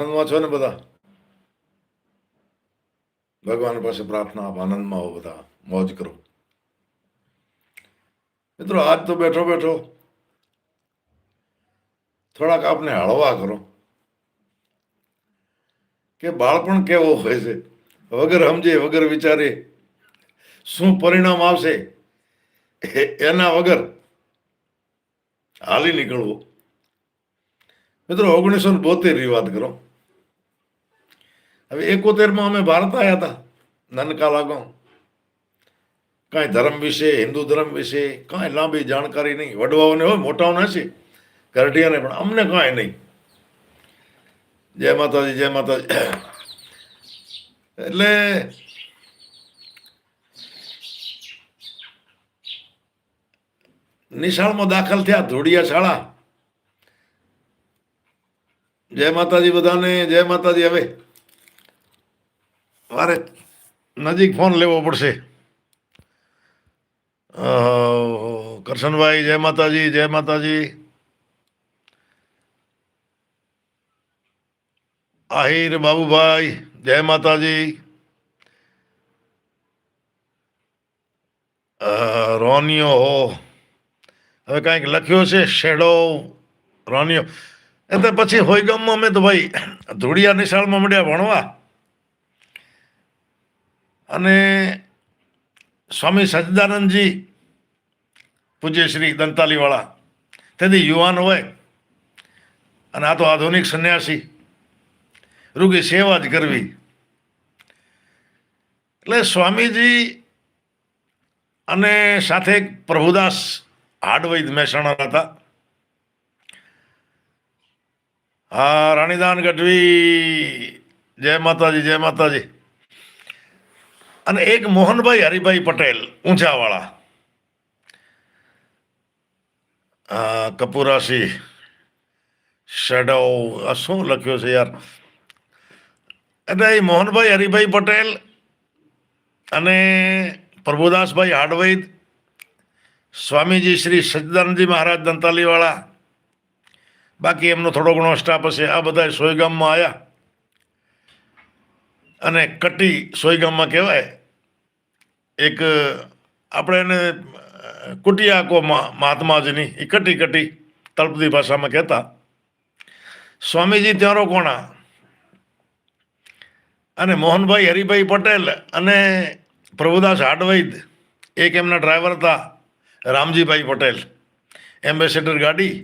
આનંદમાં છો ને બધા? ભગવાન પાસે પ્રાર્થના આપ, આનંદમાં આવો બધા. મોજ કરો. મિત્રો, આજ તો બેઠો બેઠો. થોડાક આપને હળવા કરો. કે બાળપણ કેવો હોય છે? વગર સમજે, વગર વિચારે. શું પરિણામ આવશે? એના વગર હાલી નીકળવું. મિત્રો, ઓગણીસો બોતેરની વાત કરો. હવે એકોતેરમાં અમે ભારત આવ્યા હતા, નાનકા લાગો કાંઈ ધર્મ વિશે, હિન્દુ ધર્મ વિશે કાંઈ લાંબી જાણકારી નહીં. વડવાઓને હોય, મોટાઓને હશે. ઘરટિયાને પણ અમને કાંઈ નહીં. જય માતાજી જય માતાજી. એટલે નિશાળમાં દાખલ થયા ધોળિયા શાળા. જય માતાજી બધાને, જય માતાજી હવે. મારે નજીક ફોન લેવો પડશે. કરશનભાઈ, જય માતાજી જય માતાજી. આહિર બાબુભાઈ, જય માતાજી. રોનિયો હો. હવે કાંઈક લખ્યો છે, શેડો, રોનિયો. એટલે પછી હોયગામમાં અમે તો ભાઈ ધૂળિયા નિશાળમાં મળ્યા ભણવા. અને સ્વામી સચ્ચિદાનંદજી પૂજ્ય શ્રી દંતાલીવાળા. તેથી યુવાન હોય અને આ તો આધુનિક સંન્યાસી, રૂગી સેવા જ કરવી. એટલે સ્વામીજી અને સાથે પ્રભુદાસ હાડવૈદ મહેસાણા હતા. હા, રાણીદાન ગઢવી. જય માતાજી જય માતાજી. અને એક મોહનભાઈ, હરિભાઈ પટેલ ઊંચાવાળા કપૂરાશી શેડો શું લખ્યું છે યાર? એટલે એ મોહનભાઈ, હરિભાઈ પટેલ અને પ્રભુદાસભાઈ હાડવૈદ, સ્વામીજી શ્રી સચ્ચિદાનંદજી મહારાજ દંતાલીવાળા, બાકી એમનો થોડો ઘણો સ્ટાફ હશે. આ બધા સોયગામમાં આવ્યા અને કટી સોયગામમાં કહેવાય એક આપણે એને કુટિયા કો મહાત્માજીની એ કટી કટી તળપદી ભાષામાં કહેતા, સ્વામીજી, ત્યારો કોણા અને મોહનભાઈ હરિભાઈ પટેલ અને પ્રભુદાસ હાડવૈદ, એક એમના ડ્રાઈવર હતા, રામજીભાઈ પટેલ, એમ્બેસેડર ગાડી.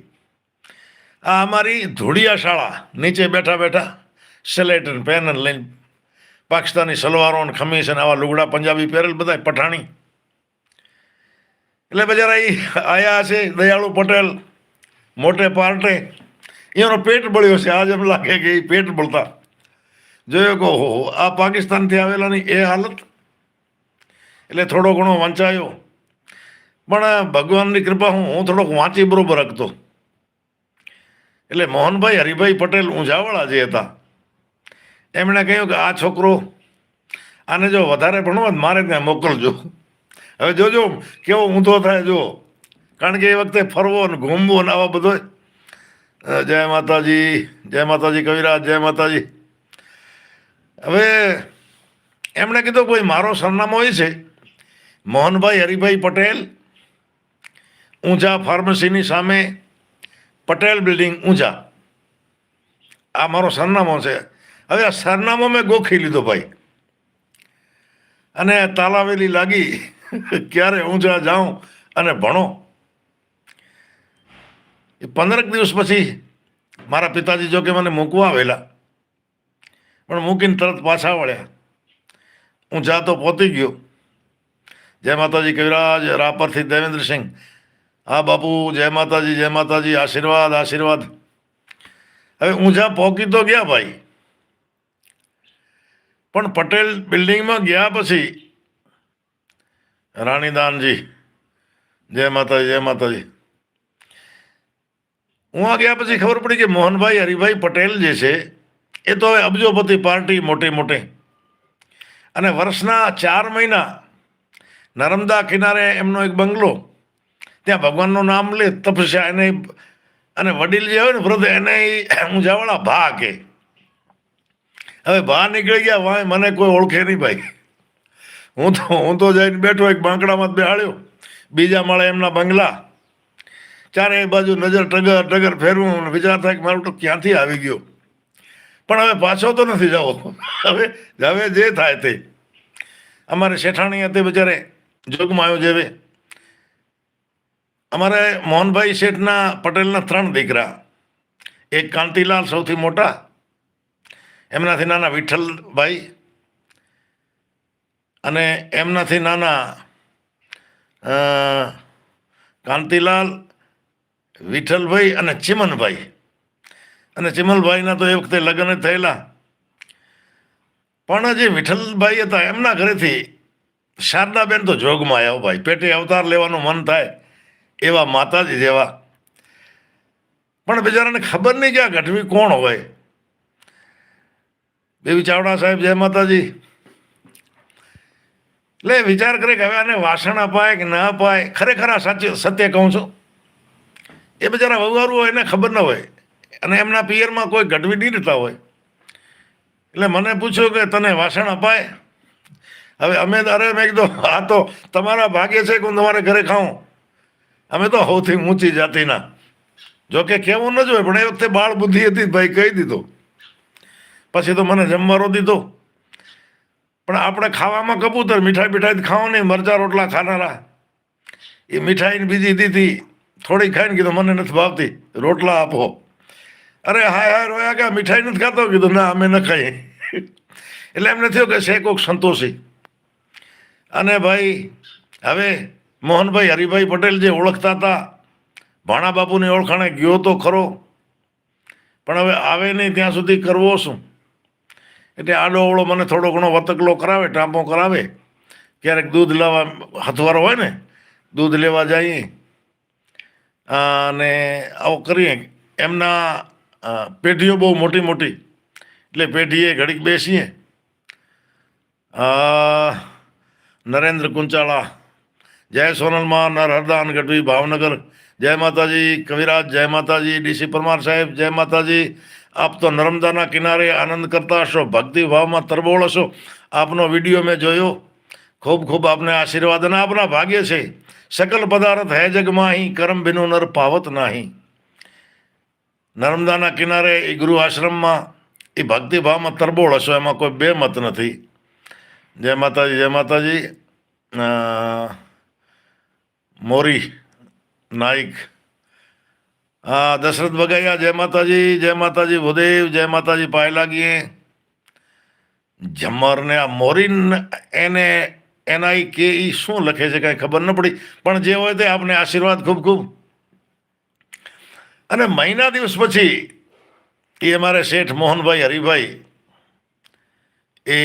આ અમારી ધૂળિયા શાળા, નીચે બેઠા બેઠા સિલેટ પેન લઈને પાકિસ્તાની સલવારો અને ખમીસ અને આવા લુગડા પંજાબી પહેરેલ બધા પઠાણી. એટલે બજારા એ આયા છે દયાળુ પટેલ, મોટે પાર્ટે. એનો પેટ બળ્યો છે, આજ એમ લાગે કે એ પેટ બળતા. જોયો કે હો આ પાકિસ્તાનથી આવેલાની એ હાલત? એટલે થોડો ઘણો વંચાયો. પણ ભગવાનની કૃપા હું હું થોડોક વાંચી બરોબર રાખતો એટલે મોહનભાઈ, હરિભાઈ પટેલ ઊંઝાવાળા જે હતા એમણે કહ્યું કે આ છોકરો આને જો વધારે ભણવા મારે ત્યાં મોકલજો. હવે જોજો કેવો ઊંધો થાય જો કારણ કે એ વખતે ફરવો ને ઘૂમવો ને આવા બધો. જય માતાજી જય માતાજી કવિરાજ, જય માતાજી. હવે એમણે કીધું કોઈ મારો સરનામો એ છે. મોહનભાઈ હરિભાઈ પટેલ, ઊંઝા ફાર્મસીની સામે પટેલ બિલ્ડિંગ ઊંઝા. આ મારો સરનામો છે. હવે આ સરનામો મેં ગોખી લીધો ભાઈ. અને તાલાવેલી લાગી. ક્યારે ઊંઝા જાઉં અને ભણો. એ પંદરક દિવસ પછી મારા પિતાજી જો કે મને મૂકવા આવેલા. પણ મૂકીને તરત પાછા વળ્યા. ઊંઝા તો પહોંચી ગયો. જય માતાજી કવિરાજ રાપરથી દેવેન્દ્રસિંહ હા બાપુ, જય માતાજી જય માતાજી, આશીર્વાદ આશીર્વાદ. હવે ઊંઝા પહોંચી તો ગયા ભાઈ. પણ પટેલ બિલ્ડિંગમાં ગયા પછી રાણીદાનજી, જય માતાજી જય માતાજી. હું આ ગયા પછી ખબર પડી કે મોહનભાઈ, હરિભાઈ પટેલ જે છે, એ તો હવે અબજોપતિ પાર્ટી મોટી મોટી. અને વર્ષના ચાર મહિના નર્મદા કિનારે એમનો એક બંગલો, ત્યાં ભગવાનનું નામ લે, તપસ્યા એને, અને વડીલ જે હોય ને વૃદ્ધ એને ઊંઝાવાળા ભા કે. હવે બહાર નીકળી ગયા, વાંય મને કોઈ ઓળખે નહીં ભાઈ. હું તો હું તો જઈને બેઠો, એક બાંકડામાં જ બેહાડ્યો. બીજા માળે એમના બંગલા. ચારે બાજુ નજર ટગર ટગર ફેરવું વિચાર થાય કે મારું તો ક્યાંથી આવી ગયો. પણ હવે પાછો તો નથી જવો. હવે હવે જે થાય તે. અમારે શેઠાણી હતી બિચારે, જોગમાં આવ્યું જેવે. અમારે મોહનભાઈ શેઠના પટેલના ત્રણ દીકરા. એક કાંતિલાલ સૌથી મોટા એમનાથી નાના વિઠ્ઠલભાઈ અને એમનાથી નાના કાંતિલાલ, વિઠ્ઠલભાઈ અને ચિમનભાઈ. અને ચિમલભાઈના તો એ વખતે લગ્ન જ થયેલા. પણ જે વિઠ્ઠલભાઈ હતા, એમના ઘરેથી શારદાબેન તો જોગમાં આવ્યા ભાઈ. પેટે અવતાર લેવાનું મન થાય એવા માતાજી જેવા. પણ બિચારાને ખબર નહીં કે આ ગઢવી કોણ હોય. બેબી ચાવડા સાહેબ, જય માતાજી. એટલે વિચાર કરે કે હવે આને વાસણ અપાય કે ના અપાય? ખરેખર આ સાચું સત્ય કહું છું. એ બિચારા વવારું હોય, એને ખબર ન હોય. અને એમના પિયરમાં કોઈ ગઢવી નહીં રહેતા હોય. એટલે મને પૂછ્યું કે તને વાસણ અપાય? હવે અમે અરે મેં કીધું, આ તો તમારા ભાગ્ય છે કે હું તમારે ઘરે ખાઉં? અમે તો સૌથી ઊંચી જાતિના. જોકે કેવું ન હોય, પણ એ વખતે બાળ બુદ્ધિ હતી ભાઈ કહી દીધું. પછી તો મને જમવાનો દીધો પણ આપણે ખાવામાં કબૂતર, મીઠાઈ મીઠાઈ ખાઓ નહીં, મરચા રોટલા ખાનારા. એ મીઠાઈને બીજી દીધી, થોડી ખાઈને કીધું, મને નથી ભાવતી, રોટલા આપો. અરે હાય હાય રોયા કે મીઠાઈ નથી ખાતો? કીધું, ના, અમે ન ખાઈએ. એટલે એમને થયું કે છે કોક સંતોષી. અને ભાઈ, હવે મોહનભાઈ, હરિભાઈ પટેલ જે ઓળખતા હતા ભાણા બાપુની ઓળખાણે ગયો તો ખરો. પણ હવે આવે નહીં, ત્યાં સુધી કરવો શું? એટલે આડો અવળો મને થોડો ઘણો વતકલો કરાવે ટાંપો કરાવે. ક્યારેક દૂધ લેવા હથવારો હોય ને, દૂધ લેવા જઈએ. અને આવું કરીએ. એમના પેઢીઓ બહુ મોટી મોટી. એટલે પેઢીએ ઘડીક બેસીએ. નરેન્દ્ર કુંચાળા. જય સોનલમાં નર હરદાન, ગઢવી ભાવનગર. જય માતાજી, કવિરાજ, જય માતાજી, ડીસી પરમાર સાહેબ, જય માતાજી. આપ તો નર્મદાના કિનારે આનંદ કરતા હશો ભક્તિભાવમાં તરબોળ હશો. આપનો વીડિયો મેં જોયો. ખૂબ ખૂબ આપને આશીર્વાદ અને આપના ભાગ્ય છે. સકલ પદાર્થ હે જગમાં અહીં કરમ બિનુ નર પાવત નાહી. નર્મદાના કિનારે એ ગુરુ આશ્રમમાં એ ભક્તિભાવમાં તરબોળ હશો, એમાં કોઈ બે મત નથી. જય માતાજી જય માતાજી. મોરી નાઈક હા, દશરથ બગાયા જય માતાજી જય માતાજી ભૂદેવ, જય માતાજી પાયલાગીએ. ઝમરને આ મોરીન એને એના કે ઈ શું લખે છે કાંઈ ખબર ન પડી, પણ જે હોય તે આપને આશીર્વાદ ખૂબ ખૂબ. અને મહિના દિવસ પછી એ અમારે શેઠ મોહનભાઈ હરિભાઈ, એ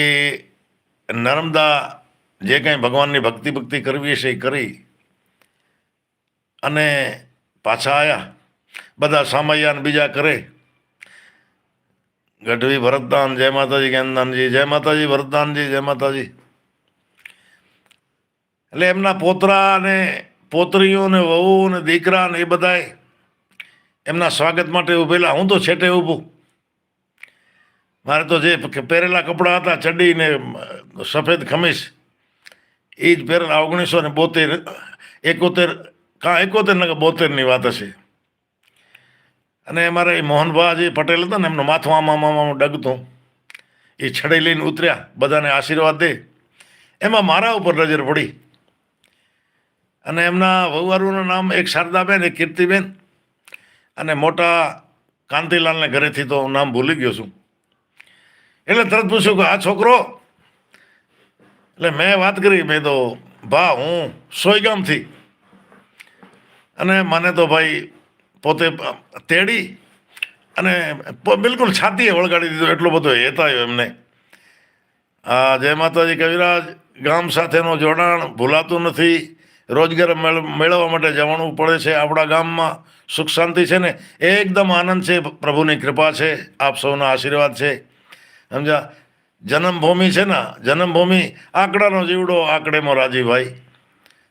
નર્મદા જે કાંઈ ભગવાનની ભક્તિ ભક્તિ કરવી હશે એ કરી, અને પાછા આવ્યા બધા સામૈયા બીજા કરે. ગઢવી ભરતદાન, જય માતાજી જ્ઞાનદાનજી જય માતાજી, ભરતદાનજી, જય માતાજી. એટલે એમના પોતરા અને પોતરીઓ વહુ ને દીકરા ને એ બધાય એમના સ્વાગત માટે ઉભેલા. હું તો છેટે ઊભું. મારે તો જે પહેરેલા કપડાં હતા, ચડ્ડી ને સફેદ ખમીસ એ જ પહેરેલા. ઓગણીસો ને બોતેર, એકોતેર, કાં એકોતેર ને બોતેરની વાત હશે. અને અમારે એ મોહનભાઈ પટેલ હતા ને, એમનું માથું આમ આમ આમ ડગતું. એ છડી લઈને ઉતર્યા, બધાને આશીર્વાદ દે. એમાં મારા ઉપર નજર પડી. અને એમના વહુવારુનું નામ એક શારદાબેન, એક કીર્તિબેન. અને મોટા કાંતિલાલને ઘરેથી તો નામ ભૂલી ગયો છું. એટલે તરત પૂછ્યું કે, આ છોકરો? એટલે મેં વાત કરી, મેં તો, ભા, હું સોયગામથી. અને મને તો ભાઈ પોતે તેડી અને બિલકુલ છાતીએ વળગાડી દીધો એટલો બધો હેતાયો એમને. આ જય માતાજી કવિરાજ, ગામ સાથેનો જોડાણ, ભૂલાતું નથી. રોજગાર મેળ- મેળવવા માટે જવાનું પડે છે આપણા ગામમાં. સુખ શાંતિ છે ને? એકદમ આનંદ છે, પ્રભુની કૃપા છે, આપ સૌના આશીર્વાદ છે. સમજા જન્મભૂમિ છે ને જન્મભૂમિ આંકડાનો જીવડો આંકડેમાં રાજીભાઈ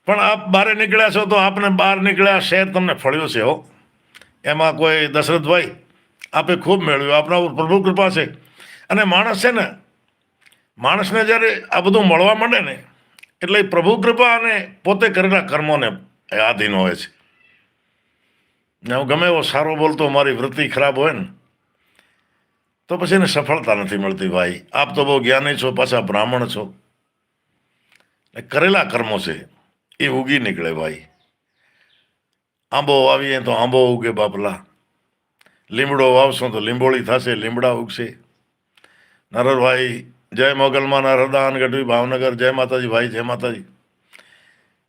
પણ આપ બહાર નીકળ્યા છો તો આપને બહાર નીકળ્યા શહેર તમને ફળ્યું છે, હો. એમાં કોઈ દશરથભાઈ આપે ખૂબ મેળવ્યું, આપના પ્રભુ કૃપા છે. અને માણસ છે ને, માણસને જ્યારે આ બધું મળવા માંડે ને, એટલે પ્રભુ કૃપા અને પોતે કરેલા કર્મોને આધીન હોય છે. ને હું ગમે એવો સારો બોલતો, મારી વૃત્તિ ખરાબ હોય ને, તો પછી એને સફળતા નથી મળતી ભાઈ. આપ તો બહુ જ્ઞાની છો, પાછા બ્રાહ્મણ છો. કરેલા કર્મો છે, એ ઉગી નીકળે ભાઈ. આંબો વાવીએ તો આંબો ઉગે બાપલા. લીમડો વાવશો તો લીંબોળી થશે, લીમડા ઉગશે. નરરભાઈ જય મોગલમાં નરદાન ગઢવી, ભાવનગર, જય માતાજી, ભાઈ, જય માતાજી.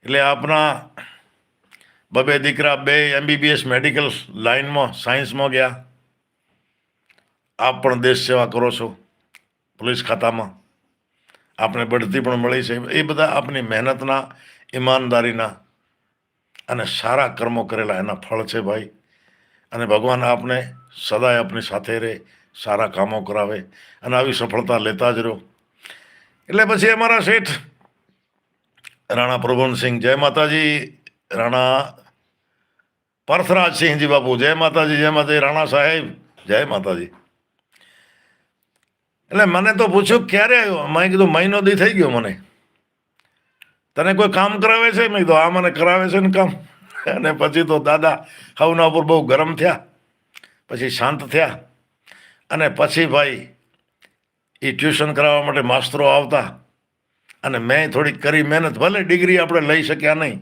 એટલે આપના બબે દીકરા બે એમબીબીએસ મેડિકલ લાઇનમાં, સાયન્સમાં ગયા. આપ પણ દેશ સેવા કરો છો, પોલીસ ખાતામાં. આપણે બઢતી પણ મળી છે. એ બધા આપની મહેનતના, ઈમાનદારીના અને સારા કર્મો કરેલા એના ફળ છે ભાઈ. અને ભગવાન આપને સદાય આપની સાથે રહે, સારા કામો કરાવે અને આવી સફળતા લેતા જ રહો. એટલે પછી અમારા શેઠ, રાણા પ્રભુનસિંહ જય માતાજી. રાણા પરથરાજસિંહજી બાપુ, જય માતાજી જય માતાજી. રાણા સાહેબ, જય માતાજી. એટલે મને તો પૂછ્યું, ક્યારે આવ્યો? મેં કીધું, મહિનો દી થઈ ગયો મને. તને કોઈ કામ કરાવે છે? મેં કીધું આ મને કરાવે છે ને કામ. અને પછી તો દાદા હવના ઉપર બહુ ગરમ થયા, પછી શાંત થયા. અને પછી ભાઈ, એ ટ્યુશન કરાવવા માટે માસ્તરો આવતા. અને મેં થોડીક કરી મહેનત, ભલે ડિગ્રી આપણે લઈ શક્યા નહીં,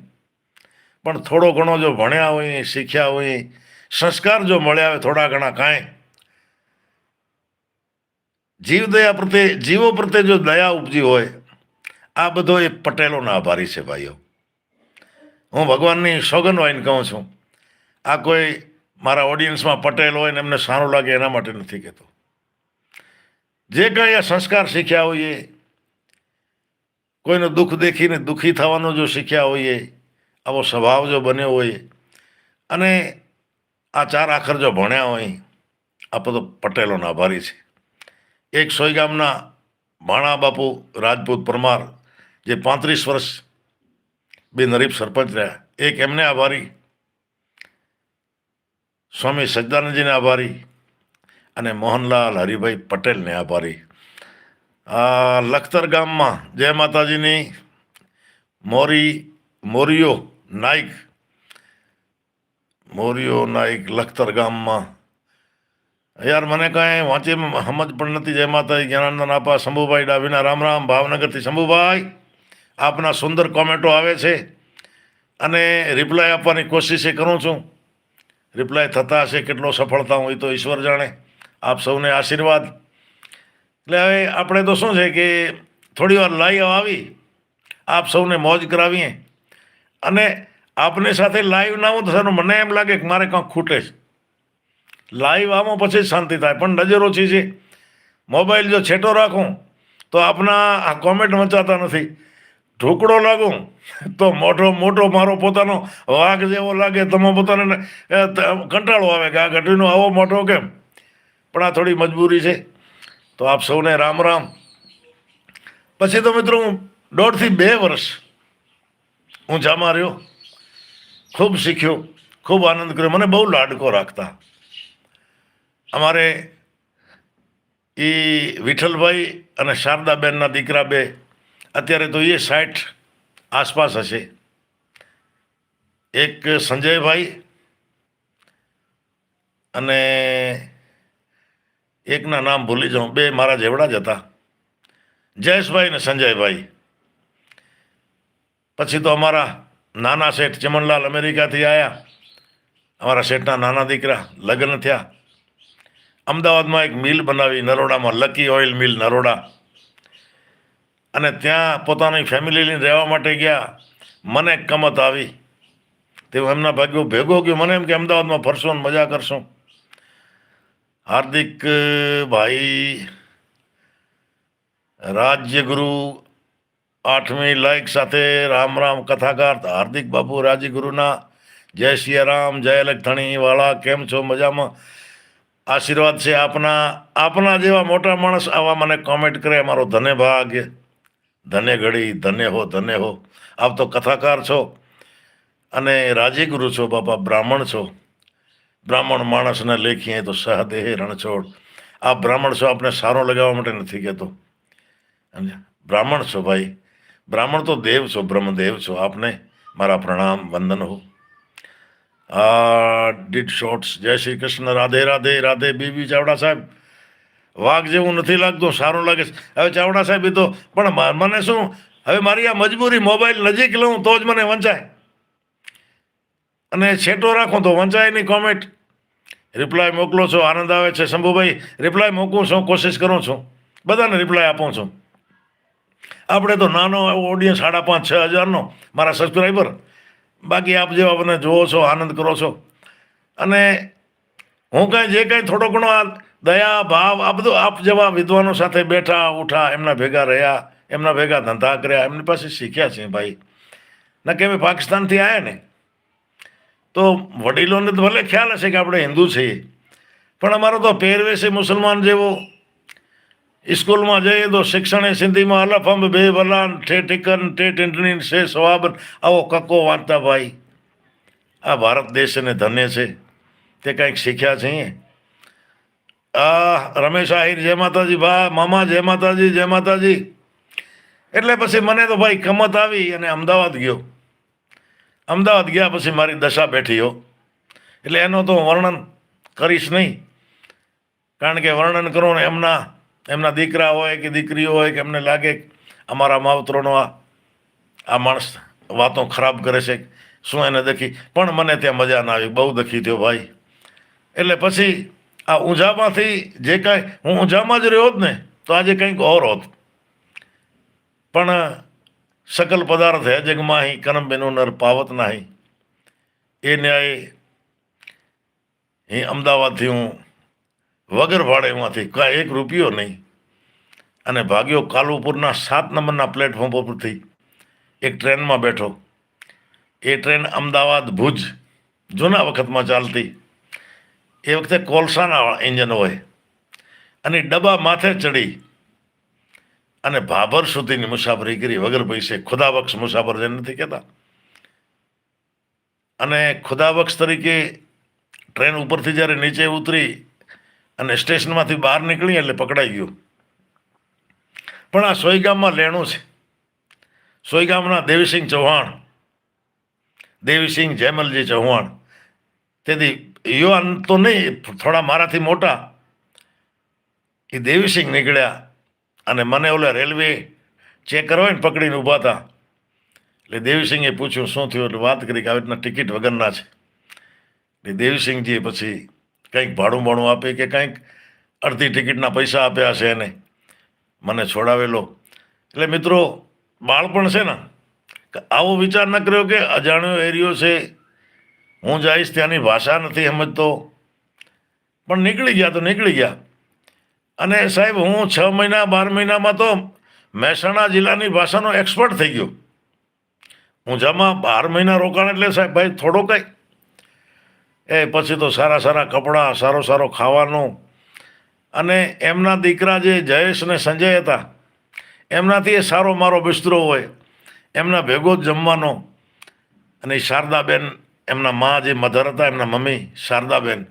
પણ થોડો ઘણો જો ભણ્યા હોય, શીખ્યા હોય, સંસ્કાર જો મળ્યા હોય, થોડા ઘણા કાંઈ. જીવદયા પ્રત્યે, જીવો પ્રત્યે જો દયા ઉપજી હોય આ બધો એ પટેલોના આભારી છે ભાઈઓ. હું ભગવાનની સોગન વાઈન કહું છું. આ કોઈ મારા ઓડિયન્સમાં પટેલ હોય ને એમને સારું લાગે એના માટે નથી કહેતો. જે કાંઈ આ સંસ્કાર શીખ્યા હોઈએ, કોઈનું દુઃખ દેખીને દુઃખી થવાનો જો શીખ્યા હોઈએ, આવો સ્વભાવ જો બન્યો હોય, અને આ ચાર આખર જો ભણ્યા હોય, આ બધો પટેલોના આભારી છે. એક સોયગામના ભાણા બાપુ રાજપૂત પરમાર જે પાંત્રીસ વર્ષ બે નરીબ સરપંચ રહ્યા. એક એમને આભારી, સ્વામી સજ્જાનંદજીને આભારી અને મોહનલાલ હરિભાઈ પટેલને આભારી. આ લખતર ગામમાં જય માતાજીની મોરી, મોરિયો નાઈક મોરિયો નાઈક લખતર ગામમાં. યાર મને કાંઈ વાંચે સમજ પણ નથી. જય માતાજી જ્ઞાનંદન આપા, શંભુભાઈ ડાભીના રામ રામ, ભાવનગરથી શંભુભાઈ. આપના સુંદર કોમેન્ટો આવે છે અને રિપ્લાય આપવાની કોશિશ એ કરું છું. રિપ્લાય થતા હશે કેટલો સફળતા હોય તો ઈશ્વર જાણે. આપ સૌને આશીર્વાદ. એટલે હવે આપણે તો શું છે કે થોડી વાર લાઈવ આવી, આપ સૌને મોજ કરાવીએ. અને આપની સાથે લાઈવ ના હું તો મને એમ લાગે કે મારે કાંઈક ખૂટે છે લાઈવ આવો પછી શાંતિ થાય, પણ નજર ઓછી છે. મોબાઈલ જો છેટો રાખું, તો આપના આ કોમેન્ટ મચાતા નથી. ઢોકળો લાગું, તો મોટો મોટો મારો પોતાનો વાઘ જેવો લાગે તમે પોતાને કંટાળો આવે કે આ ઘટીનો આવો મોટો કેમ? પણ આ થોડી મજબૂરી છે. તો આપ સૌને રામ રામ. પછી તો મિત્રો હું દોઢથી બે વર્ષ હું જામાં રહ્યો. ખૂબ શીખ્યો, ખૂબ આનંદ કર્યો, મને બહુ લાડકો રાખતા. અમારે એ વિઠ્ઠલભાઈ અને શારદાબેનના દીકરા બે અત્યારે તો એ સાઠ આસપાસ હશે. એક સંજયભાઈ અને એકના નામ ભૂલી જાઉં, બે મારા જેવડા જ હતા. જયેશભાઈ ને સંજયભાઈ. પછી તો અમારા નાના શેઠ ચમનલાલ અમેરિકાથી આવ્યા અમારા શેઠના નાના દીકરા લગ્ન થયા. અમદાવાદમાં એક મિલ બનાવી નરોડામાં, લકી ઓઇલ મિલ નરોડા. અને ત્યાં પોતાની ફેમિલી લઈને રહેવા માટે ગયા. મને કમત આવી. તેવું એમના ભાગ્યો ભેગો ગયો. મને એમ કે, અમદાવાદમાં ફરશો ને મજા કરશો. હાર્દિક ભાઈ, રાજ્યગુરુ, આઠમી લાયક સાથે રામ રામ કથાકાર, હાર્દિક બાપુ રાજ્યગુરુના, જય સિયારામ જય લખણી વાળા, કેમ છો? મજામાં? આશીર્વાદ છે આપના. આપના જેવા મોટા માણસ આવા મને કોમેન્ટ કરે મારો ધન્ય ધન્ય ઘડી, ધન્ય હો ધન્ય હો. આપ તો કથાકાર છો અને રાજીગુરુ છો, બાપા બ્રાહ્મણ છો. બ્રાહ્મણ માણસને લેખીએ તો સહદેહ રણછોડ. આ બ્રાહ્મણ છો આપણે સારો લગાવવા માટે નથી કહેતો. બ્રાહ્મણ છો ભાઈ. બ્રાહ્મણ તો દેવ છો, બ્રહ્મદેવ છો. આપને મારા પ્રણામ, વંદન હો. આ ડીડ શોર્ટ્સ જય શ્રી કૃષ્ણ. રાધે રાધે રાધે. બીબી ચાવડા સાહેબ વાઘ જેવું નથી લાગતું, સારું લાગે છે. હવે ચાવડા સાહેબ એ તો, પણ મને શું? હવે મારી આ મજબૂરી મોબાઈલ નજીક લઉં તો જ મને વંચાય. અને છેટો રાખું તો વંચાય નહીં કોમેન્ટ રિપ્લાય મોકલો છો, આનંદ આવે છે. શંભુભાઈ રિપ્લાય મોકલું છું, કોશિશ કરું છું. બધાને રિપ્લાય આપું છું. આપણે તો નાનો ઓડિયન્સ સાડા પાંચ, છ હજારનો, મારા સબસ્ક્રાઈબર બાકી આપ જેવા મને જુઓ છો, આનંદ કરો છો. અને હું કાંઈ જે કાંઈ થોડો ઘણો આ દયા, ભાવ, આ બધું આપ જેવા વિદ્વાનો સાથે બેઠા, ઉઠા, એમના ભેગા રહ્યા, એમના ભેગા ધંધા કર્યા, એમની પાસે શીખ્યા છે ભાઈ. ના કે અમે પાકિસ્તાનથી આવ્યા ને, તો વડીલોને તો ભલે ખ્યાલ હશે કે આપણે હિન્દુ છીએ, પણ અમારો તો પહેરવેશ એ મુસલમાન જેવો. સ્કૂલમાં જઈએ તો શિક્ષણ એ સિંધીમાં અલફંબ, બે વલાન, ઠે ઠીકન, ઠે ટીંટણી છે સવાબન આવો કક્કો વાંચતા ભાઈ. આ ભારત દેશ એને ધન્ય છે. તે કંઈક શીખ્યા છીએ. આ રમેશ આહિર, જય માતાજી, ભા, મામા, જય માતાજી જય માતાજી. એટલે પછી મને તો ભાઈ કમત આવી અને અમદાવાદ ગયો. અમદાવાદ ગયા પછી મારી દશા બેઠી હો. એટલે એનો તો વર્ણન કરીશ નહીં. કારણ કે વર્ણન કરો ને એમના એમના દીકરા હોય કે દીકરીઓ હોય કે એમને લાગે અમારા માવતરોનો આ આ માણસ વાતો ખરાબ કરે છે. શું એને દખી? પણ મને ત્યાં મજા ના આવી, બહુ દખી થયો ભાઈ. એટલે પછી આ ઊંઝામાંથી જે કાંઈ, હું ઊંઝામાં જ રહ્યો હોત ને, તો આજે કંઈક ઓર હોત. પણ સકલ પદાર્થ હે જગમાહી કરમ બેનો નર પાવત નાહી. એ ન્યાય અહીં અમદાવાદથી હું વગર ભાડેમાંથી કાંઈ એક રૂપિયો નહીં, અને ભાગ્યો કાલુપુરના સાત નંબરના પ્લેટફોર્મ ઉપરથી એક ટ્રેનમાં બેઠો. એ ટ્રેન અમદાવાદ ભુજ જૂના વખતમાં ચાલતી એ વખતે કોલસાના એન્જન હોય. અને ડબ્બા માથે ચડી. અને ભાભર સુધીની મુસાફરી કરી. વગર પૈસે ખુદાબક્ષ મુસાફર જે નથી કહેતા. અને ખુદાબક્ષ તરીકે ટ્રેન ઉપરથી જ્યારે નીચે ઉતરી અને સ્ટેશનમાંથી બહાર નીકળી એટલે પકડાઈ ગયું. પણ આ સોયગામમાં લેણું છે. સોયગામના દેવીસિંહ ચૌહાણ. દેવીસિંહ જયમલજી ચૌહાણ. તેથી યુવાન તો નહીં, થોડા મારાથી મોટા. એ દેવીસિંહ નીકળ્યા અને મને ઓલા રેલવે ચેક કરવા ને પકડીને ઊભા હતા. એટલે દેવીસિંહે પૂછ્યું, શું થયું? એટલે વાત કરી કે આવી રીતના ટિકિટ વગરના છે. એટલે દેવીસિંહજીએ પછી કંઈક ભાડું ભાડું આપે કે કંઈક અડધી ટિકિટના પૈસા આપ્યા છે એને. મને છોડાવેલો. એટલે મિત્રો, બાળપણ છે ને આવો વિચાર ન કર્યો કે અજાણ્યો એરિયો છે હું જઈશ, ત્યાંની ભાષા નથી સમજતો. પણ નીકળી ગયા તો નીકળી ગયા. અને સાહેબ, હું છ મહિના, બાર મહિનામાં તો મહેસાણા જિલ્લાની ભાષાનો એક્સપર્ટ થઈ ગયો. હું જમા બાર મહિના રોકાણ એટલે સાહેબ, ભાઈ, થોડો કંઈ. એ પછી તો સારા સારા કપડાં, સારો સારો ખાવાનું. અને એમના દીકરા જે જયેશ ને સંજય હતા, એમનાથી એ સારો મારો બિસ્તરો હોય. એમના ભેગો જ જમવાનો. અને શારદાબેન એમના મા જે મધર હતા, એમના મમ્મી શારદાબેન.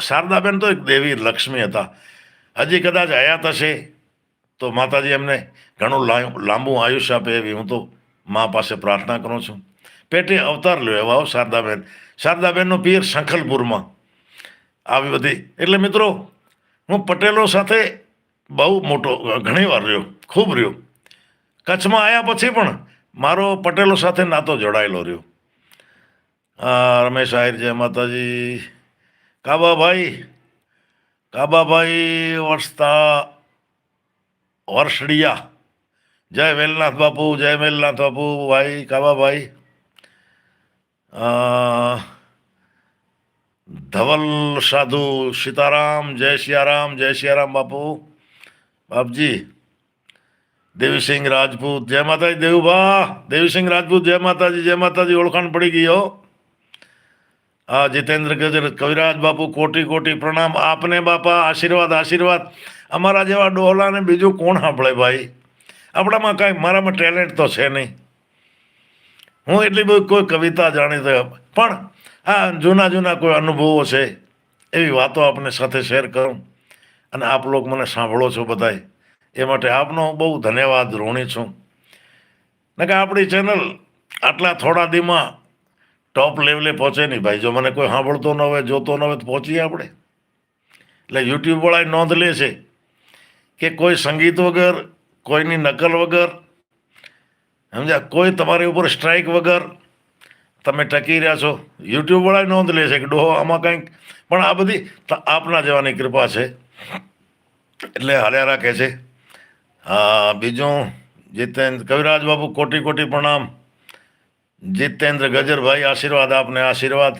શારદાબેન તો એક દેવી લક્ષ્મી હતા. હજી કદાચ હયાત હશે, તો માતાજી એમને ઘણું લાંબુ આયુષ્ય આપે એવી હું તો મા પાસે પ્રાર્થના કરું છું. પેટે અવતાર લ્યો એવા શારદાબેન. શારદાબેનનો પિયર શંખલપુરમાં. આવી બધી. એટલે મિત્રો, હું પટેલો સાથે બહુ મોટો, ઘણી વાર રહ્યો, ખૂબ રહ્યો. કચ્છમાં આવ્યા પછી પણ મારો પટેલો સાથે નાતો જોડાયેલો રહ્યો. રમેશ આહિર જય માતાજી. કાબાભાઈ કાબાભાઈ વર્ષતા વર્ષડિયા જય વેલનાથ બાપુ, જય વેલનાથ બાપુ ભાઈ કાબાભાઈ ધવલ સાધુ સીતારામ, જય સિયારામ જય સિયારામ બાપુ. બાપજી, દેવીસિંહ રાજપૂત, જય માતાજી, દેવુભા, દેવીસિંહ રાજપૂત, જય માતાજી જય માતાજી, ઓળખાણ પડી ગઈ હા, જીતેન્દ્ર ગજર, કવિરાજ બાપુ, કોટી કોટી પ્રણામ. આપને બાપા, આશીર્વાદ આશીર્વાદ. અમારા જેવા ડોહલાને બીજું કોણ સાંભળે ભાઈ? આપણામાં કાંઈ, મારામાં ટેલેન્ટ તો છે નહીં. હું એટલી બધી કોઈ કવિતા જાણીતો પણ આ જૂના જૂના કોઈ અનુભવો છે, એવી વાતો આપને સાથે શેર કરું અને આપ લોકો મને સાંભળો છો બધાય. એ માટે આપનો બહુ ધન્યવાદ ઋણી છું. ને કે આપણી ચેનલ આટલા થોડા દીમાં ટોપ લેવલે પહોંચે નહીં. ભાઈ, જો મને કોઈ સાંભળતો ન હોય, જોતો ન હોય, તો પહોંચીએ આપણે. એટલે યુટ્યુબવાળા નોંધ લે છે કે કોઈ સંગીત વગર, કોઈની નકલ વગર, સમજ્યા? કોઈ તમારી ઉપર સ્ટ્રાઇક વગર તમે ટકી રહ્યા છો. યુટ્યુબવાળા નોંધ લે છે કે ડોહો, આમાં કંઈક, પણ આ બધી આપના જવાની કૃપા છે. એટલે હાલ્યા રાખે છે. બીજું જીતેન્દ્ર કવિરાજ બાબુ કોટી કોટી પ્રણામ. જીતેન્દ્ર ગજરભાઈ, આશીર્વાદ આપને આશીર્વાદ.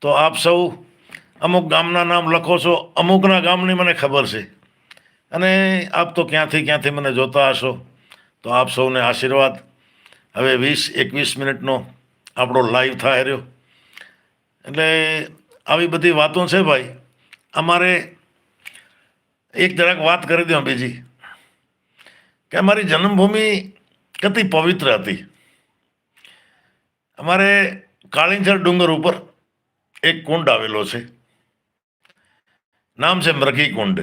તો આપ સૌ અમુક ગામના નામ લખો છો, અમુકના ગામની મને ખબર છે. અને આપ તો ક્યાંથી ક્યાંથી મને જોતા હશો, તો આપ સૌને આશીર્વાદ. હવે વીસ, એકવીસ મિનિટનો આપણો લાઈવ થાય રહ્યો. એટલે આવી બધી વાતો છે ભાઈ. અમારે એક જરાક વાત કરી દઉં બીજી. કે અમારી જન્મભૂમિ કતી પવિત્ર હતી. અમારે કાળીંજર ડુંગર ઉપર એક કુંડ આવેલો છે. નામ છે મરઘી કુંડ.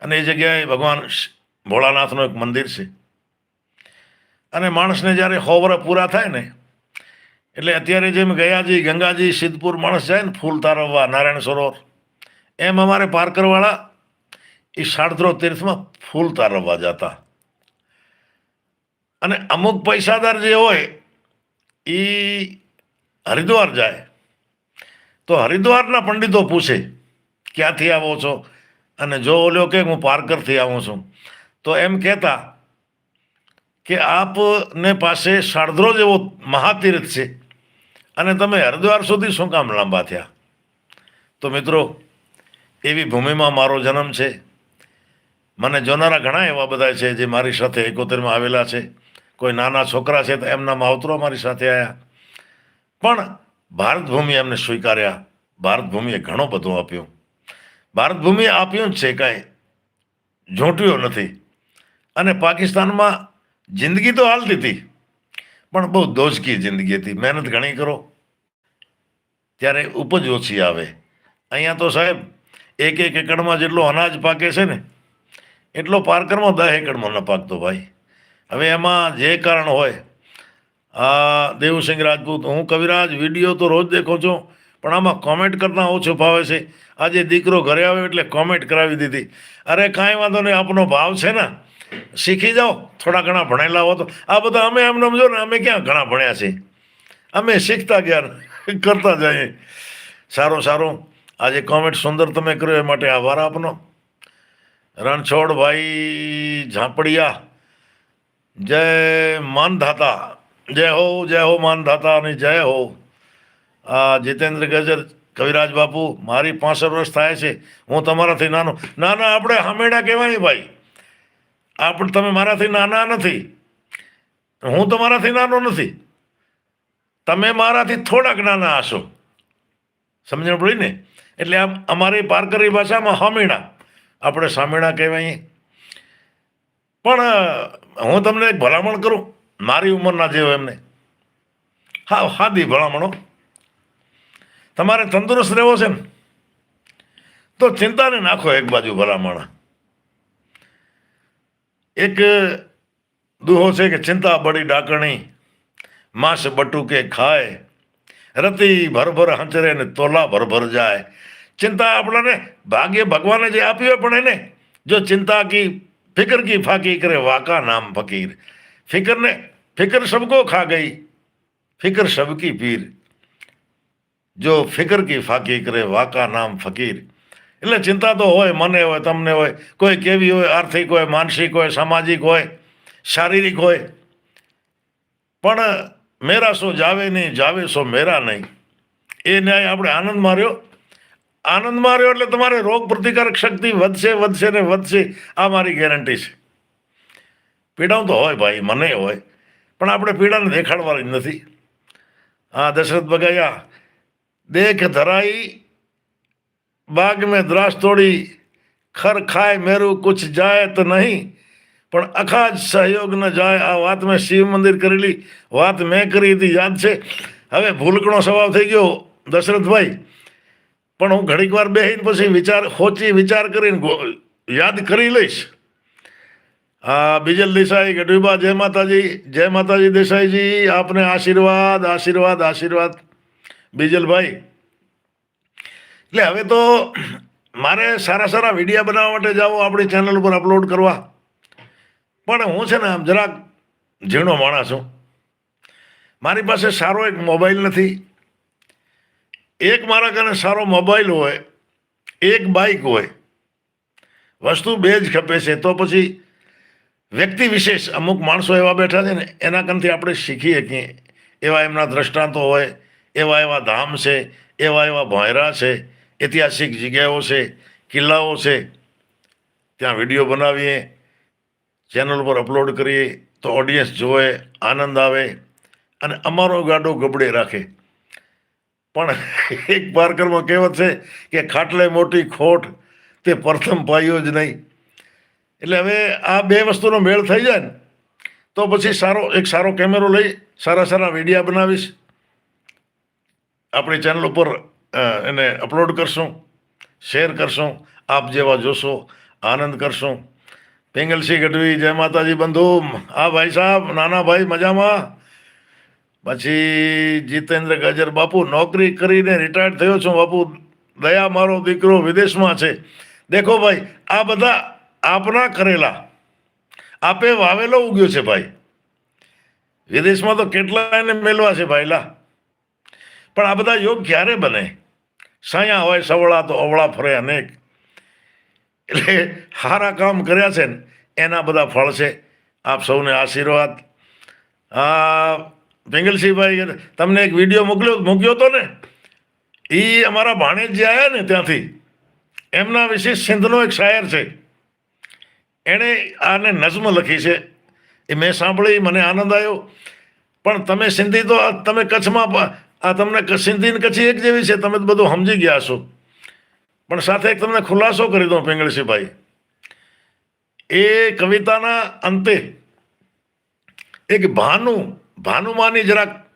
અને એ જગ્યાએ ભગવાન ભોળાનાથનું એક મંદિર છે. અને માણસને જ્યારે સો પૂરા થાય ને, એટલે અત્યારે જેમ ગયાજી, ગંગાજી, સિદ્ધપુર માણસ જાય ને ફૂલ તારવવા, નારાયણ સરોવર, એમ અમારે પારકરવાળા એ શાળદ્રો તીર્થમાં ફૂલ તારવવા જતા. અને અમુક પૈસાદાર જે હોય એ હરિદ્વાર જાય, તો હરિદ્વારના પંડિતો પૂછે, ક્યાંથી આવો છો? અને જો ઓલ્યો કે, હું પારકરથી આવું છું. તો એમ કહેતા કે, આપને પાસે શાળદ્રો જેવો મહાતીર્થ છે અને તમે હરિદ્વાર સુધી શું કામ લાંબા થયા? તો મિત્રો, એવી ભૂમિમાં મારો જન્મ છે. મને જોનારા ઘણા એવા બધા છે જે મારી સાથે એકોતેરમાં આવેલા છે. કોઈ નાના છોકરા છે તો એમના માવતરો મારી સાથે આવ્યા પણ ભારત ભૂમિ એમને સ્વીકાર્યા. ભારત ભૂમિએ ઘણો બધો આપ્યું. ભારત ભૂમિએ આપ્યું જ છે કાંઈ. ઝૂંટ્યું નથી. અને પાકિસ્તાનમાં જિંદગી તો હાલતી હતી. પણ બહુ દોજકી જિંદગી હતી. મહેનત ઘણી કરો. ત્યારે ઉપજ ઓછી આવે. અહીંયા તો સાહેબ, એક એક એકડમાં જેટલો અનાજ પાકે છે ને, એટલો પારકરમાં દસ એકડમાં ન પાકતો ભાઈ. હવે એમાં જે કારણ હોય, આ દેવસિંહ રાજપૂત, હું કવિરાજ વીડિયો તો રોજ દેખો છું, પણ આમાં કોમેન્ટ કરતાં ઓછું ફાવે છે. આજે દીકરો ઘરે આવ્યો એટલે કોમેન્ટ કરાવી દીધી. અરે કાંઈ વાંધો નહીં, આપનો ભાવ છે ને, શીખી જાઓ. થોડા ઘણા ભણેલા હો તો. આ બધા અમે એમને સમજો ને, અમે ક્યાં ઘણા ભણ્યા છે અમે શીખતા ગયા કરતા જઈએ. સારું સારું. આજે કોમેન્ટ સુંદર તમે કર્યો, એ માટે આભાર આપનો. રણછોડભાઈ ઝાંપડિયા. જય માનધાતા, જય હો જય હો માનધાતા અને જય હો. આ જીતેન્દ્ર ગજર, કવિરાજ બાપુ, મારી પાસઠ વર્ષ થાય છે, હું તમારાથી નાનો. ના ના આપણે હમેડા કહેવાય ભાઈ. આપણે તમે મારાથી નાના નથી. હું તમારાથી નાનો નથી. તમે મારાથી થોડાક નાના હશો. સમજણ પડી ને? એટલે આમ અમારી પારકરી ભાષામાં હમીણા આપણે સામીણા કહેવાય. પણ હું તમને એક ભલામણ કરું, મારી ઉંમરના જે હોય એમને. હા, હાદી ભલામણો તમારે તંદુરસ્ત રહેવો છે ને, તો ચિંતાને નાખો એક બાજુ ભલામણ. એક દુહો છે કે ચિંતા બડી ડાકણી, માંસ બટુકે ખાય, રતી ભરભર હંચરે ને તોલા ભરભર જાય. ચિંતા આપણને, ભાગ્ય ભગવાને જે આપ્યું પણ એને, જો ચિંતા કી ફિકર કી કરે વાકા નામ ફકીર ફિકર ને ફિકર સબકો ખા ગઈ ફિકર સબકી પીર જો ફિકર કી ફાકી કરે વાકા નામ ફકીર એટલે ચિંતા તો હોય મને હોય તમને હોય કોઈ કેવી હોય આર્થિક હોય માનસિક હોય સામાજિક હોય શારીરિક હોય પણ મેરા સો જાવે નહીં જાવે સો મેરા નહીં એ ન્યાય આપણે આનંદ માર્યો આનંદ માર્યો એટલે તમારે રોગ પ્રતિકારક શક્તિ વધશે વધશે ને વધશે, આ મારી ગેરંટી છે. પીડાઓ તો હોય ભાઈ, મને હોય, પણ આપણે પીડાને દેખાડવાની નથી. હા, દશરથ બગાયા દેખ ધરાઈ, બાગ મેં દ્રાસ તોડી, ખર ખાય મેરું કુછ જાય તો નહીં, પણ અખાજ સહયોગ ન જાય, આ વાત મેં શિવ મંદિર કરેલી, વાત મેં કરી હતી, યાદ છે? હવે ભૂલકણો સ્વભાવ થઈ ગયો, દશરથભાઈ પણ હું ઘણીક વાર બેહીને પછી વિચાર ખોચી વિચાર કરીને યાદ કરી લઈશ. હા બીજલ દેસાઈ, ગઢવીબા, જય માતાજી જય માતાજી દેસાઈજી, આપને આશીર્વાદ આશીર્વાદ આશીર્વાદ. બીજલભાઈ, એટલે હવે તો મારે સારા સારા વિડીયા બનાવવા માટે જાઓ, આપણી ચેનલ ઉપર અપલોડ કરવા. પણ હું છે ને આમ જરાક ઝીણો માણસ છું. મારી પાસે સારો એક મોબાઈલ નથી. એક મારા કને સારો મોબાઈલ હોય, એક બાઇક હોય, વસ્તુ બે જ ખપે છે, તો પછી વ્યક્તિ વિશેષ અમુક માણસો એવા બેઠા છે ને, એના કનથી આપણે શીખીએ કે એવા એમના દ્રષ્ટાંતો હોય, એવા એવા ધામ છે, એવા એવા ભોંયરા છે, ઐતિહાસિક જગ્યાઓ છે, કિલ્લાઓ છે, ત્યાં વીડિયો બનાવીએ, ચેનલ પર અપલોડ કરીએ, તો ઓડિયન્સ જોવે, આનંદ આવે અને અમારો ગાડો ગબડે રાખે. પણ એક પારકરમાં કહેવત છે કે ખાટલે મોટી ખોટ તે પ્રથમ પાયો જ નહીં. એટલે હવે આ બે વસ્તુનો મેળ થઈ જાય ને, તો પછી સારો, એક સારો કેમેરો લઈ સારા સારા વિડીયા બનાવીશ. આપણી ચેનલ ઉપર એને અપલોડ કરશું, શેર કરશું, આપ જેવા જોશો, આનંદ કરશું. પિંગલસિંહ ગઢવી, જય માતાજી બંધુ આ ભાઈ સાહેબ નાના ભાઈ, મજામાં? પછી જીતેન્દ્ર ગજર, બાપુ, નોકરી કરીને રિટાયર્ડ થયો છું, બાપુ. દયા મારો દીકરો વિદેશમાં છે. દેખો ભાઈ, આ બધા આપના કરેલા. આપે વાવેલો ઉગ્યો છે ભાઈ. વિદેશમાં તો કેટલા એને મેળવા છે ભાઈલા પણ આ બધા યોગ ક્યારે બને? સાયા હોય, સવળા તો અવળા ફરે અનેક. એટલે સારા કામ કર્યા છે ને, એના બધા ફળ છે. આપ સૌને આશીર્વાદ. આ પિંગલસિંહભાઈ તમને એક વીડિયો મોકલ્યો, મૂક્યો હતો ને? એ અમારા ભાણેજ આવ્યા ને ત્યાંથી. એમના વિશે સિંધનો એક શાયર છે. એણે આને નઝમ લખી છે. એ મેં સાંભળી મને આનંદ આવ્યો. પણ તમે સિંધી તો તમે કચ્છમાં આ તમને સિંધી કચ્છી એક જેવી છે, તમે બધું સમજી ગયા છો પણ સાથે એક તમને ખુલાસો કરી દઉં પિંગળસિંહભાઈ એ કવિતાના અંતે એક ભાનુ ભાનુમાની જરાક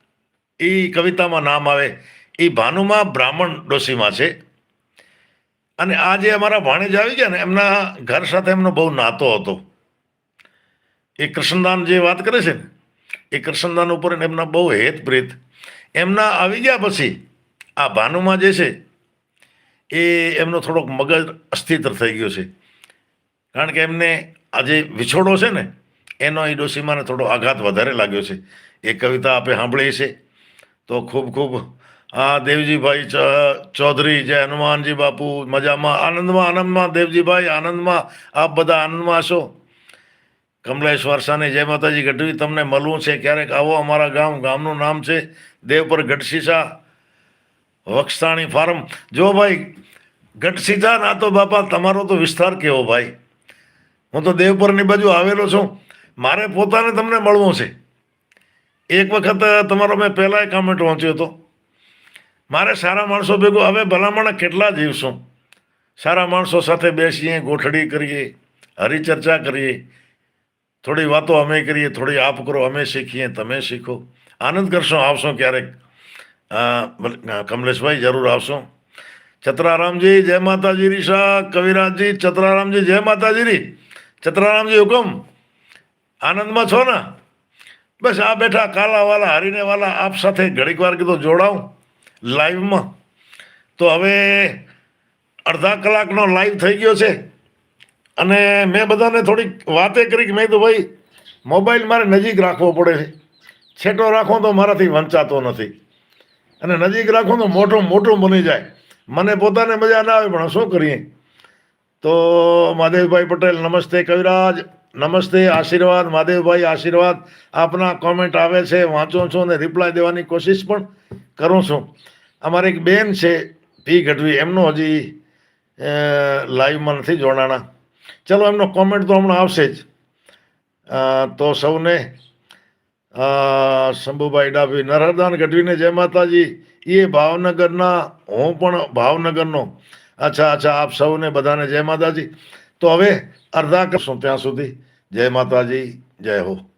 એ કવિતામાં નામ આવે. એ ભાનુમા બ્રાહ્મણ ડોસીમાં છે. અને આ જે અમારા ભાણેજ આવી ગયા ને, એમના ઘર સાથે એમનો બહુ નાતો હતો. એ કૃષ્ણદાન જે વાત કરે છે ને, એ કૃષ્ણદાન ઉપર એમના બહુ હેતપ્રીત એમના આવી ગયા પછી આ ભાનુમાં જે છે, એ એમનો થોડોક મગજ અસ્થિર થઈ ગયો છે. કારણ કે એમને આ જે વિછોડો છે ને, એનો એ ડોસીમાને થોડો આઘાત વધારે લાગ્યો છે. એ કવિતા આપે સાંભળી છે. તો ખૂબ ખૂબ હા દેવજીભાઈ ચૌધરી જય હનુમાનજી બાપુ મજામાં આનંદમાં આનંદમાં દેવજીભાઈ, આનંદમાં આપ બધા આનંદમાં છો? કમલેશ વરસાની જય માતાજી, ગઢવી તમને મળવું છે ક્યારેક? આવો અમારા ગામ, ગામનું નામ છે દેવપર ગઢશીસા વક્ષતાણી ફાર્મ. જો ભાઈ ગઢશીસા ના તો બાપા, તમારો તો વિસ્તાર કેવો ભાઈ? હું તો દેવપરની બાજુ આવેલો છું. મારે પોતાને તમને મળવું છે. એક વખત તમારો મેં પહેલાં કમેન્ટ વાંચ્યો હતો. મારે સારા માણસો ભેગો, હવે ભલામણ કેટલા જીવશું સારા માણસો સાથે બેસીએ, ગોઠડી કરીએ, હરિચર્ચા કરીએ. થોડી વાતો અમે કરીએ, થોડી આપ કરો અમે શીખીએ, તમે શીખો. આનંદ કરશો, આવશો ક્યારેક. કમલેશભાઈ જરૂર આવશો. ચતરારામજી, જય માતાજી રી શાહ કવિરાજજી, ચતરારામજી, જય માતાજી રી. ચતરારામજી હુકમ. આનંદમાં છો ને? બસ આ બેઠા કાલા વાલા હરીને વાલા આપ સાથે ઘડીક વાર કીધું જોડાઉં લાઈવમાં. તો હવે અડધા કલાકનો લાઈવ થઈ ગયો છે. અને મેં બધાને થોડીક વાતે કરી કે મેં તો ભાઈ, મોબાઈલ મારે નજીક રાખવો પડે છે. છેટો રાખો તો મારાથી વંચાતો નથી. અને નજીક રાખો તો મોટું મોટું બની જાય. મને પોતાને મજા ના આવે, પણ શું કરીએ? તો મહાદેવભાઈ પટેલ, નમસ્તે કવિરાજ. નમસ્તે, આશીર્વાદ, મહાદેવભાઈ, આશીર્વાદ. આપના કોમેન્ટ આવે છે, વાંચું છું અને રિપ્લાય દેવાની કોશિશ પણ કરું છું. અમારે એક બેન છે પી ગઢવી. એમનો હજી લાઈવમાં નથી જોડાણા. ચલો, એમનો કોમેન્ટ તો હમણાં આવશે જ. તો સૌને શંભુભાઈ ડાભી, નરહરદાન ગઢવીને જય માતાજી. એ ભાવનગરના, હું પણ ભાવનગરનો. અચ્છા અચ્છા, આપ સૌને બધાને જય માતાજી. તો હવે અર્ધા કરશું ત્યાં સુધી? જય માતાજી જય હો.